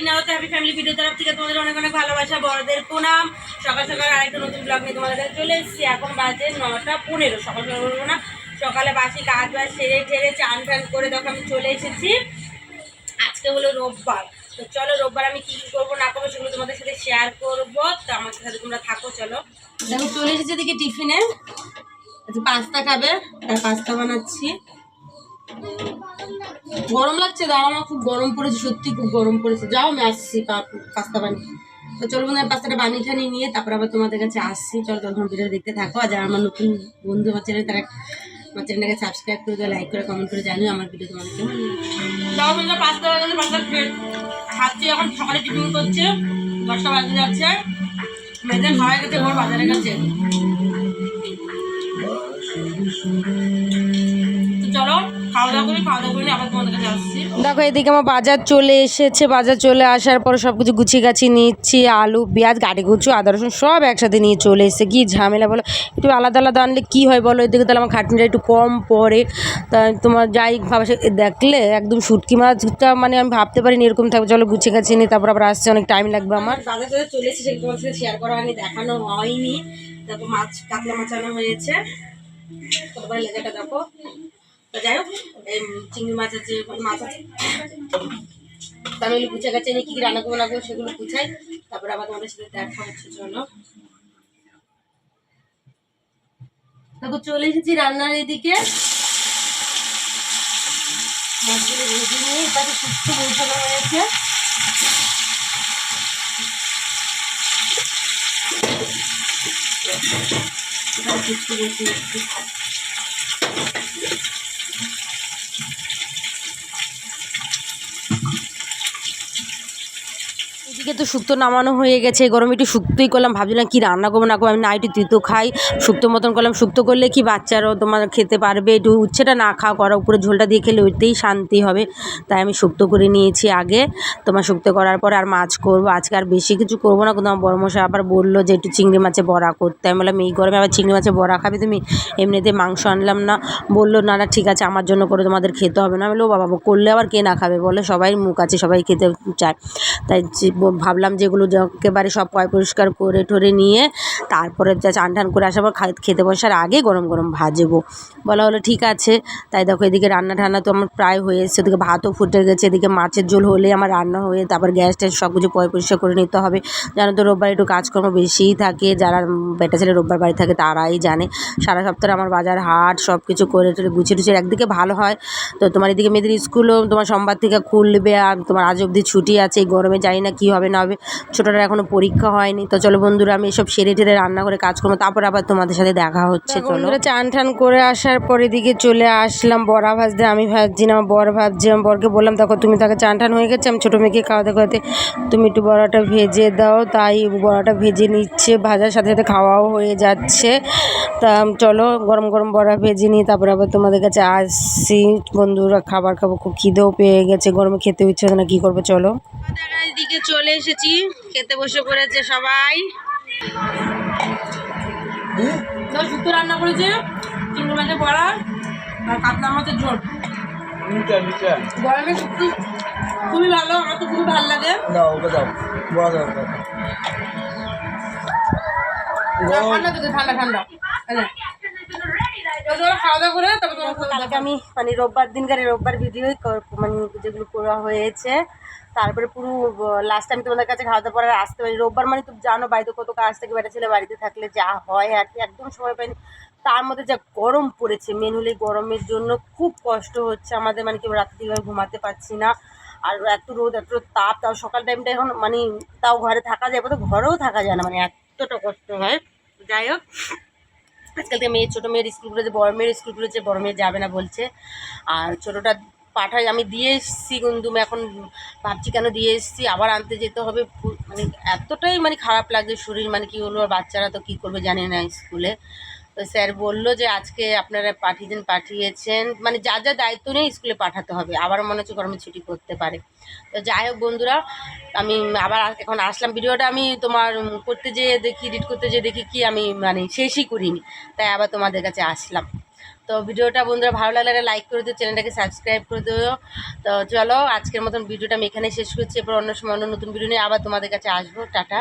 ইনারত happy family video তরফ থেকে তোমাদের অনেক অনেক ভালোবাসা, বড়দের প্রণাম। সকাল সকাল আরেকটা নতুন ব্লগ নিয়ে তোমাদের কাছে চলে এসেছি। এখন বাজে নটা পনেরো, সকাল সকাল বলব না। সকালে বাসি কাজ বাজ সেরে ঠেরে চান টান করে দেখো আমি চলে এসেছি। আজকে হলো রোববার। তো চলো রোববার আমি কী কী করব না করব সেগুলো তোমাদের সাথে শেয়ার করব। তো আমার সাথে তোমরা থাকো, চলো। দেখো, চলে এসেছি এদিকে টিফিনে। আচ্ছা পাস্তা খাবে, তাই পাস্তা বানাচ্ছি। গরম লাগছে দাও আমার খুব গরম পড়েছে, সত্যি খুব গরম পড়েছে। যাও, আমি আসছি পাস্তা বানিয়ে। তো চলো বন্ধু পাস্তাটা বানিয়ে ঠানিয়ে নিয়ে তারপর আবার তোমাদের কাছে আসছি। চলো তখন ভিডিও দেখতে থাকো। আর যারা আমার নতুন বন্ধু আমার তারা আমার চ্যানেলটাকে সাবস্ক্রাইব করে দেওয়া লাইক করে কমেন্ট করে জানিও আমার ভিডিও তোমাদের কেমন যাও বন্ধু পাস্তা গেছে, পাস্তা খাচ্ছি এখন, সকালে টিফিন করছে, দশটা বাজে যাচ্ছে। মেয়েদের হয়ে গেছে ঘর বাজারে গেছে চলো খাওয়া দাওয়া করি খাওয়া দাওয়া করে আবার তোমাদের কাছে আসছি। দেখো এদিকে আমার বাজার চলে এসেছে। বাজার চলে আসার পর সব কিছু গুছিয়ে গাছি নিচ্ছি আলু পেঁয়াজ গাড়ি গুছু আদা রসুন সব একসাথে নিয়ে চলে এসেছে। কি ঝামেলা বলো? একটু আলাদা আলাদা আনলে কী হয় বলো? এদিকে তাহলে আমার খাটনিটা একটু কম পড়ে। তা তোমার যাই ভাবে দেখলে একদম শুটকি মাছটা মানে আমি ভাবতে পারি পারিনি এরকম থাকবে। চলো গুছিয়ে গাছি নিই তারপর আবার আসছে অনেক টাইম লাগবে আমার। বাজার চলে এসেছে তোমার সাথে শেয়ার করা হয়নি দেখানো হয়নি। দেখো মাছ কাতলা মাছ আনা হয়েছে। লেগাটা দেখো। তো যাই হোক চিংড়ি মাছ আমি গেছে নিয়ে কী রান্না করব, না সেগুলো গুছাই তারপরে আবার তোমাদের সাথে দেখা হচ্ছে, চলো। দেখো, চলে এসেছি রান্নার এদিকে। মাছগুলো ভেজে নিয়ে সুস্থ বসানো হয়েছে। এদিকে তো শুক্তো নামানো হয়ে গেছে, গরমে একটু শুক্তোই করলাম, ভাবছিলাম কি রান্না করব, না করব, আমি না একটু তিতো খাই। শুক্তো মতন করলাম, শুক্তো করলে কি বাচ্চারাও তোমার খেতে পারবে, একটু উচ্ছেটা না খাওয়া করা উপরে ঝোলটা দিয়ে খেলে ওইতেই শান্তি হবে। তাই আমি শুক্তো করে নিয়েছি আগে। তোমার শুক্তো করার পর আর মাছ করব, আজকে আর বেশি কিছু করব না, কিন্তু আমার বড় আবার বলল যে একটু চিংড়ি মাছে বড়া করতে। আমি বললাম, এই গরমে আবার চিংড়ি মাছে বড়া খাবে তুমি? এমনিতে মাংস আনলাম না। বলল, না না, ঠিক আছে, আমার জন্য করে তোমাদের খেতে হবে। না বলল "ও বাবা, করলে আবার কে না খাবে? বলে, সবাই মুখ আছে, সবাই খেতে চায়। তাই ভাবলাম যেগুলো একেবারে সব পয় পরিষ্কার করে ঠরে নিয়ে তারপরে যা চান টান করে আসার পর খেতে বসার আগে গরম গরম ভাজবো। বলা হলো, ঠিক আছে। তাই দেখো এদিকে রান্না ঠান্না তো আমার প্রায় হয়ে এসছে। এদিকে ভাতও ফুটে গেছে। এদিকে মাছের ঝোল হলে আমার রান্না হয়ে তারপর গ্যাস ট্যাস সব কিছু পয় পরিষ্কার করে নিতে হবে। জানো তো রোববার একটু কাজকর্ম বেশিই থাকে। যারা বেটা ছেলে রোববার বাড়ি থাকে তারাই জানে। সারা সপ্তাহে আমার বাজার হাট সব কিছু করে টরে গুছিয়ে টুছিয়ে একদিকে ভালো হয়। তো তোমার এদিকে মেয়েদের স্কুলও তোমার সোমবার থেকে খুলবে আর তোমার আজ অবধি ছুটি আছে। এই গরমে জানি না কী হবে। না হবে। ছোটোটার এখনও পরীক্ষা হয়নি। তো চলো বন্ধুরা আমি এসব সেরে টেরে রান্না করে কাজ করব। তারপর আবার তোমাদের সাথে দেখা হচ্ছে চলো। চান টান করে আসার পর এদিকে চলে আসলাম। বড়া ভাজতে আমি ভাজছি না আমার বর ভাবছি আমার বরকে বললাম দেখো তুমি তাকে চান টান হয়ে গেছে আমি ছোটো মেয়েকে খাওয়াতে খাওয়াতে তুমি একটু বড়াটা ভেজে দাও। তাই বড়াটা ভেজে নিচ্ছে। ভাজার সাথে সাথে খাওয়াও হয়ে যাচ্ছে। তা চলো গরম গরম বড়া ভেজে নিই তারপর আবার তোমাদের কাছে আসছি। বন্ধুরা খাবার খাব খুব খিদেও পেয়ে গেছে। গরমে খেতে ইচ্ছে না কী করব চলো। দিকে চলে এসেছি। খেতে বসে পড়েছে সবাই। শুক্তো রান্না করেছে চিংড়ি মাছের বড়া আর কাতলা মাছের ঝোল। গরমে শুক্তো খুবই ভালো আমার তো খুবই ভালো লাগে। দাও ওকে দাও। বড় দাও ঠান্ডা ঠান্ডা ঠান্ডা। কালকে আমি মানে রোববার দিনকার রোববার ভিডিওই মানে যেগুলো করা হয়েছে তারপরে পুরো লাস্ট আমি তোমাদের কাছে খাওয়া দাওয়া পরে আসতে পারি রোববার মানে তুমি জানো বাড়িতে কত কাজ থেকে বেটা ছেলে বাড়িতে থাকলে যা হয় আর কি একদম সময় পাইনি। তার মধ্যে যা গরম পড়েছে মেন হলে গরমের জন্য খুব কষ্ট হচ্ছে আমাদের মানে কি রাত্রি ঘুমাতে পারছি না। আর এত রোদ এত তাপ তাও সকাল টাইমটা এখন মানে তাও ঘরে থাকা যায় তো ঘরেও থাকা যায় না মানে এতটা কষ্ট হয়। যাই হোক আজকাল থেকে মেয়ের ছোটো মেয়ের স্কুল খুলেছে বড় মেয়ের স্কুল খুলেছে বড় মেয়ে যাবে না বলছে। আর ছোটোটা পাঠাই আমি দিয়ে এসেছি কিন্তু এখন ভাবছি কেন দিয়ে এসেছি? আবার আনতে যেতে হবে। মানে এতটাই মানে খারাপ লাগছে শরীর মানে কি হলো আর বাচ্চারা তো কী করবে জানি না স্কুলে তো স্যার বলল যে আজকে আপনারা পাঠিয়ে দিন, পাঠিয়েছেন। মানে যা যা দায়িত্ব নিয়ে স্কুলে পাঠাতে হবে আবার মনে হচ্ছে গরমে ছুটি করতে পারে। তো যাই হোক বন্ধুরা, আমি আবার এখন আসলাম। ভিডিওটা আমি তোমার করতে যেয়ে দেখি, এডিট করতে যেয়ে দেখি কি আমি মানে শেষই করিনি, তাই আবার তোমাদের কাছে আসলাম। তো ভিডিওটা বন্ধুরা ভালো লাগলে লাইক করে দিও, চ্যানেলটাকে সাবস্ক্রাইব করে দিও। তো চলো, আজকের মতন ভিডিওটা আমি এখানে শেষ করছি। এরপর অন্য সময় অন্য নতুন ভিডিও নিয়ে আবার তোমাদের কাছে আসব। টাটা।